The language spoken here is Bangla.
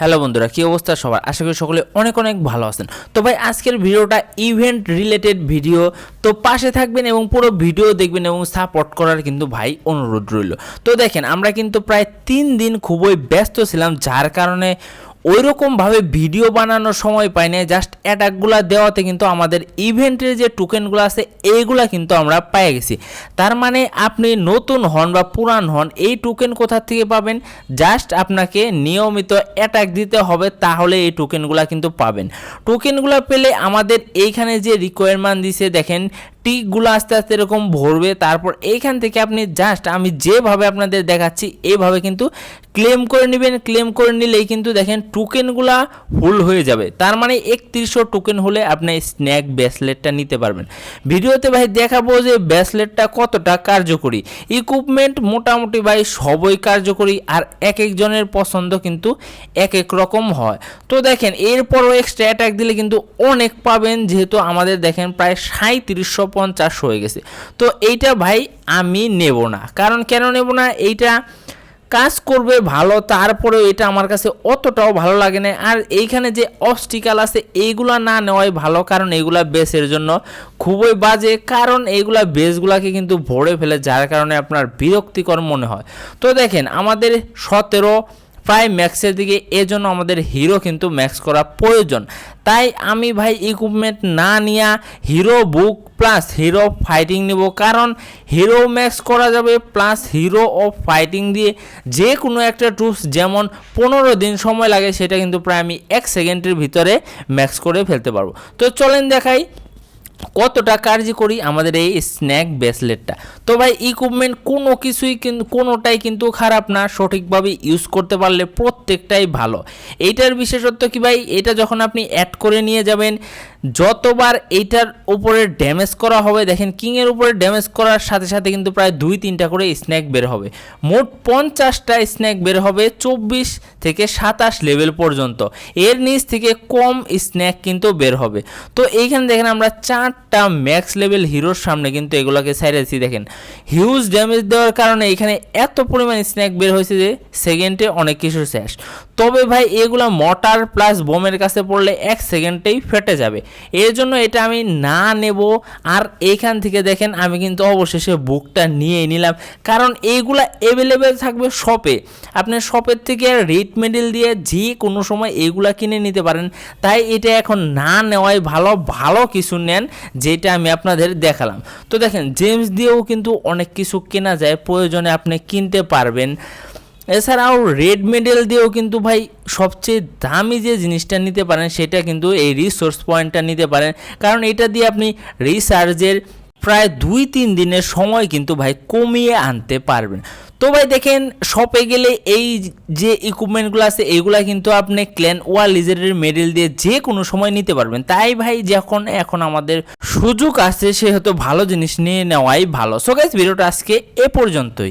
হ্যালো বন্ধুরা, কী অবস্থা সবার? আশা করি সকলে অনেক অনেক ভালো আছেন। তো ভাই, আজকের ভিডিওটা ইভেন্ট রিলেটেড ভিডিও তো পাশে থাকবেন এবং পুরো ভিডিও দেখবেন এবং সাপোর্ট করার কিন্তু ভাই অনুরোধ রইল। তো দেখেন, আমরা কিন্তু প্রায় তিন দিন খুবই ব্যস্ত ছিলাম, যার কারণে ওই রকমভাবে ভিডিও বানানোর সময় পাই না জাস্ট অ্যাটাকগুলো দেওয়াতে কিন্তু আমাদের ইভেন্টের যে টোকেনগুলো আছে, এইগুলা কিন্তু আমরা পেয়ে গেছি। তার মানে আপনি নতুন হন বা পুরান হন, এই টোকেন কোথা থেকে পাবেন? জাস্ট আপনাকে নিয়মিত অ্যাটাক দিতে হবে, তাহলে এই টোকেনগুলো কিন্তু পাবেন। টোকেনগুলো পেলে আমাদের এইখানে যে রিকোয়ারমেন্ট দিছে, দেখেন টিকগুলো আস্তে আস্তে এরকম ভরবে, তারপর এইখান থেকে আপনি জাস্ট আমি যেভাবে আপনাদের দেখাচ্ছি এইভাবে কিন্তু ক্লেম করে নেবেন ক্লেম করে নিলেই কিন্তু দেখেন টোকেনগুলা ফুল হয়ে যাবে। তার মানে একত্রিশশো টোকেন হলে আপনি স্ন্যাক ব্রেসলেটটা নিতে পারবেন। ভিডিওতে ভাই দেখাবো যে ব্রেসলেটটা কতটা কার্যকরী। ইকুইপমেন্ট মোটামুটি ভাই সবই কার্যকরী আর এক একজনের পছন্দ কিন্তু এক এক রকম হয়। তো দেখেন, এরপরও এক্সট্রা অ্যাটাক দিলে কিন্তু অনেক পাবেন, যেহেতু আমাদের দেখেন প্রায় সাঁত্রিশশো পঞ্চাশ হয়ে গেছে। তো এইটা ভাই আমি নেব না। কারণ কেন নেব না? এইটা কাজ করবে ভালো, তারপরেও এটা আমার কাছে অতটাও ভালো লাগে না। আর এইখানে যে অবস্টিকাল আছে, এইগুলা না নেওয়াই ভালো, কারণ এইগুলা বেসের জন্য খুবই বাজে। কারণ এইগুলা বেসগুলাকে কিন্তু ভরে ফেলে, যার কারণে আপনার বিরক্তিকর মনে হয়। তো দেখেন, আমাদের সতেরো প্রায় ম্যাক্সের দিকে, এজন্য আমাদের হিরো কিন্তু ম্যাক্স করা প্রয়োজন। তাই আমি ভাই ইকুইপমেন্ট না নিয়া hero book plus hero fighting নেব। কারণ হিরো ম্যাক্স করা যাবে প্লাস হিরো অফ ফাইটিং দিয়ে যে কোনো একটা টুলস যেমন পনেরো দিন সময় লাগে, সেটা কিন্তু প্রায় আমি এক সেকেন্ডের ভিতরে ম্যাক্স করে ফেলতে পারব। তো চলেন দেখাই কতটা কার্যকরী আমাদের এই স্ন্যাক ব্রেসলেটটা তো ভাই ইকুইপমেন্ট কোনো কিছুই কিন্তু কোনোটাই কিন্তু খারাপ না, সঠিকভাবে ইউজ করতে পারলে প্রত্যেকটাই ভালো। এইটার বিশেষত্ব কি ভাই? এটা যখন আপনি অ্যাড করে নিয়ে যাবেন, যতবার এইটার উপরে ড্যামেজ করা হবে, দেখেন কিংয়ের উপরে ড্যামেজ করার সাথে সাথে কিন্তু প্রায় দুই তিনটা করে স্ন্যাক বের হবে। মোট পঞ্চাশটা স্ন্যাক বের হবে চব্বিশ থেকে সাতাশ লেভেল পর্যন্ত। এর নিচ থেকে কম স্ন্যাক কিন্তু বের হবে। তো এইখানে দেখেন আমরা চারটা ম্যাক্স লেভেল হিরোর সামনে কিন্তু এগুলোকে সাইরেছি দেখেন। হিউজ ড্যামেজ দেওয়ার কারণে এখানে এত পরিমাণ স্ন্যাক বের হয়েছে যে সেকেন্ডে অনেক কিছু শেষ। তবে ভাই, এগুলো মটার প্লাস বোমের কাছে পড়লে এক সেকেন্ডেই ফেটে যাবে। এর জন্য এটা আমি না নেব। আর এইখান থেকে দেখেন, আমি কিন্তু অবশেষে বুকটা নিয়ে নিলাম। কারণ এইগুলা অ্যাভেলেবেল থাকবে শপে আপনি শপের থেকে রেড মেডেল দিয়ে যে কোনো সময় এইগুলা কিনে নিতে পারেন। তাই এটা এখন না নেওয়াই ভালো ভালো কিছু নেন। যেটা আমি আপনাদের দেখালাম। তো দেখেন জেমস দিয়েও কিন্তু অনেক কিছু কেনা যায়, প্রয়োজনে আপনি কিনতে পারবেন। এছাড়াও রেড মেডেল দিয়েও কিন্তু ভাই সবচেয়ে দামি যে জিনিসটা নিতে পারেন, সেটা কিন্তু এই রিসোর্স পয়েন্টটা নিতে পারেন। কারণ এটা দিয়ে আপনি রিসার্চের প্রায় দুই তিন দিনের সময় কিন্তু ভাই কমিয়ে আনতে পারবেন। তো ভাই দেখেন শপে গেলে এই যে ইকুইপমেন্টগুলো আছে এইগুলা কিন্তু আপনি ক্ল্যান ওয়ার লিজারের মেডেল দিয়ে যে কোনো সময় নিতে পারবেন। তাই ভাই যখন, এখন আমাদের সুযোগ আছে সেহেতু ভালো জিনিস নিয়ে নেওয়াই ভালো। সো গাইজ ভিডিওটা আজকে এ পর্যন্তই।